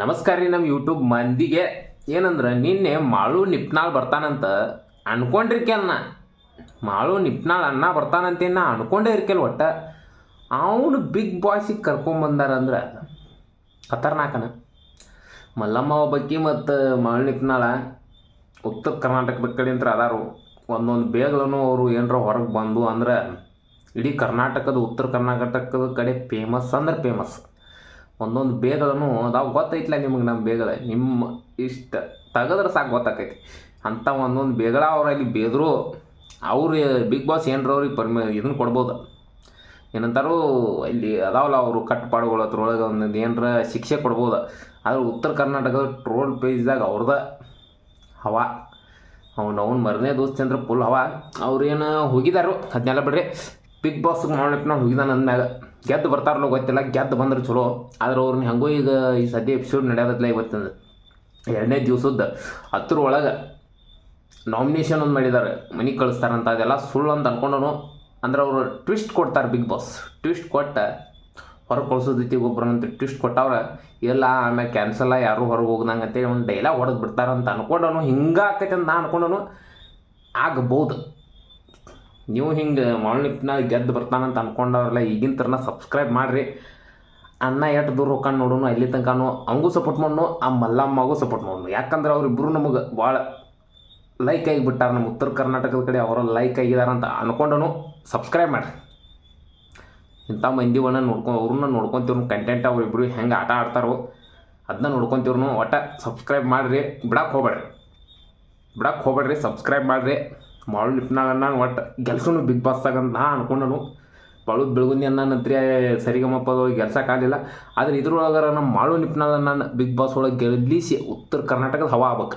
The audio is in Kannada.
ನಮಸ್ಕಾರ ರೀ ನಮ್ಮ ಯೂಟ್ಯೂಬ್ ಮಂದಿಗೆ. ಏನಂದ್ರೆ, ನಿನ್ನೆ ಮಾಳು ನಿಪ್ನಾಳ್ ಬರ್ತಾನಂತ ಅನ್ಕೊಂಡಿರ್ಕೆಲ್ ಅನ್ನ ಮಾಳು ನಿಪ್ನಾಳ್ ಅಣ್ಣ ಬರ್ತಾನಂತ ಅನ್ಕೊಂಡೇ ಇರ್ಕೆಲ್ ಒಟ್ಟ. ಅವನು ಬಿಗ್ ಬಾಯ್ಸಿಗೆ ಕರ್ಕೊಂಬಂದಾರಂದ್ರೆ ಖತರ್ನಾಕನ. ಮಲ್ಲಮ್ಮ ಒಬ್ಬಕ್ಕಿ ಮತ್ತು ಮಾಳು ನಿಪ್ನಾಳ ಉತ್ತರ ಕರ್ನಾಟಕದ ಕಡೆಯಿಂದ ಅದಾರು. ಒಂದೊಂದು ಬೇಗಲೂ ಅವರು ಏನರ ಹೊರಗೆ ಬಂದು ಅಂದ್ರೆ, ಇಡೀ ಕರ್ನಾಟಕದ, ಉತ್ತರ ಕರ್ನಾಟಕದ ಕಡೆ ಫೇಮಸ್ ಅಂದ್ರೆ ಫೇಮಸ್ ಒಂದೊಂದು ಬೇಗಳನ್ನು ಅದಾವ ಗೊತ್ತೈತ್ಲ ನಿಮಗೆ ನಮ್ಮ ಬೇಗದ ನಿಮ್ಮ ಇಷ್ಟ ತೆಗೆದ್ರೆ ಸಾಕು ಗೊತ್ತಾಕೈತಿ. ಅಂಥ ಒಂದೊಂದು ಬೇಗಳ ಅವ್ರು ಅಲ್ಲಿ ಬೇದ್ರು, ಅವ್ರು ಬಿಗ್ ಬಾಸ್ ಏನರ ಅವ್ರಿಗೆ ಪರ್ಮಿ ಇದನ್ನು ಕೊಡ್ಬೋದು. ಏನಂತಾರು ಇಲ್ಲಿ ಅದಾವಲ್ಲ ಅವರು ಕಟ್ಟುಪಾಡುಗಳು ಅದ್ರೊಳಗೆ ಒಂದೊಂದು ಏನರ ಶಿಕ್ಷೆ ಕೊಡ್ಬೋದು. ಆದ್ರೆ ಉತ್ತರ ಕರ್ನಾಟಕದ ಟ್ರೋಲ್ ಪೇಜ್ದಾಗ ಅವ್ರದ ಹವ. ಅವ್ನು ಅವ್ನು ಮರನೇ ದೋಸ್ತಿ ಅಂದ್ರೆ ಫುಲ್ ಹವಾ. ಅವ್ರೇನು ಹೋಗಿದಾರು ಅದನ್ನೆಲ್ಲ ಬಿಡ್ರಿ. ಬಿಗ್ ಬಾಸ್ಗೆ ಮಾಡ್ಲಿಕ್ಕೆ ನಾವು ಹೋಗಿದಾನ ಅಂದ್ಮ್ಯಾಗ ಗೆದ್ದು ಬರ್ತಾರಲ್ಲ ಗೊತ್ತಿಲ್ಲ, ಗೆದ್ದು ಬಂದ್ರೆ ಚಲೋ. ಆದ್ರೆ ಅವ್ರನ್ನ ಹೆಂಗೋ ಈಗ ಈ ಸದ್ಯ ಎಪಿಸೋಡ್ ನಡೆಯೋದಿಲ್ಲ ಇವತ್ತಿಂದ. ಎರಡನೇ ದಿವ್ಸದ ಹತ್ರ ಒಳಗೆ ನಾಮಿನೇಷನ್ ಒಂದು ಮಾಡಿದ್ದಾರೆ ಮನೆಗೆ ಕಳಿಸ್ತಾರಂತ ಅದೆಲ್ಲ ಸುಳ್ಳು ಅಂತ ಅನ್ಕೊಂಡನು ಅಂದ್ರೆ ಅವರು ಟ್ವಿಸ್ಟ್ ಕೊಡ್ತಾರೆ ಬಿಗ್ ಬಾಸ್ ಟ್ವಿಸ್ಟ್ ಕೊಟ್ಟ ಹೊರಗೆ ಕಳ್ಸೋದೈತಿ ಒಬ್ರನ್ನಂತ ಟ್ವಿಸ್ಟ್ ಕೊಟ್ಟವ್ರ, ಇಲ್ಲ ಆಮೇಲೆ ಕ್ಯಾನ್ಸಲ್ಲ ಯಾರು ಹೊರಗೆ ಹೋಗ್ದಂಗೆ ಅಂತೇಳಿ ಒಂದು ಡೈಲಾಗ್ ಹೊಡೆದು ಬಿಡ್ತಾರಂತ ಅನ್ಕೊಂಡನು ಹಿಂಗೆ ಆಕೈತೆ ಅಂತ ನಾ ಅನ್ಕೊಂಡನು ಆಗಬಹುದು ನೀವು ಹಿಂಗೆ ಮಾಳ್ನಿಪ್ನ ಗೆದ್ದು ಬರ್ತಾನಂತ ಅಂದ್ಕೊಂಡವ್ರಲ್ಲ ಈಗಿನ ಥರನ ಸಬ್ಸ್ಕ್ರೈಬ್ ಮಾಡಿರಿ. ಅನ್ನ ಎಷ್ಟು ದೂರ ಹೋಗ್ಕೊಂಡು ನೋಡೋಣ ಅಲ್ಲಿ ತನಕನೂ ಅವಂಗೂ ಸಪೋರ್ಟ್ ಮಾಡೋನು, ಆ ಮಲ್ಲಮ್ಮಗೂ ಸಪೋರ್ಟ್ ಮಾಡೋನು. ಯಾಕಂದ್ರೆ ಅವರಿಬ್ಬರು ನಮಗೆ ಭಾಳ ಲೈಕ್ ಆಗಿಬಿಟ್ಟಾರ, ನಮ್ಮ ಉತ್ತರ ಕರ್ನಾಟಕದ ಕಡೆ ಅವರ ಲೈಕ್ ಅಂತ ಅನ್ಕೊಂಡನು. ಸಬ್ಸ್ಕ್ರೈಬ್ ಮಾಡಿರಿ. ಇಂಥ ಮಂದಿವನ್ನ ನೋಡ್ಕೊ, ಅವ್ರನ್ನ ನೋಡ್ಕೊತಿವ್ರು ಕಂಟೆಂಟ್ ಅವ್ರಿಬ್ರು ಹೆಂಗೆ ಆಟ ಆಡ್ತಾರೋ ಅದನ್ನ ನೋಡ್ಕೊತೀವ್ರು ಒಟ್ಟು ಸಬ್ಸ್ಕ್ರೈಬ್ ಮಾಡಿರಿ ಬಿಡಕ್ಕೆ ಹೋಗ್ಬೇಡ್ರಿ. ಬಿಡಕ್ಕೆ ಹೋಗ್ಬೇಡ್ರಿ ಸಬ್ಸ್ಕ್ರೈಬ್ ಮಾಡಿರಿ. ಮಾಳು ಲಿಪ್ನಾಳನ್ನ ಒಟ್ಟು ಗೆಲ್ಸೋನು ಬಿಗ್ ಬಾಸ್ದಾಗ ಅಂತ ನಾ ಅನ್ಕೊಂಡನು. ಬಾಳು ಬೆಳಗುಂದಿ ಅನ್ನ ನಂತರ ಸರಿಗಮಪ್ಪ ಗೆಲ್ಸಕ್ಕಾಗಲಿಲ್ಲ ಆದರೆ ಇದ್ರೊಳಗಾರ ನಮ್ಮ ಮಾಳು ನಾನು ಬಿಗ್ ಬಾಸ್ ಒಳಗೆ ಗೆಲ್ಲಿಸಿ ಉತ್ತರ ಕರ್ನಾಟಕದ ಹವಾ ಆಗ್ಬೇಕು.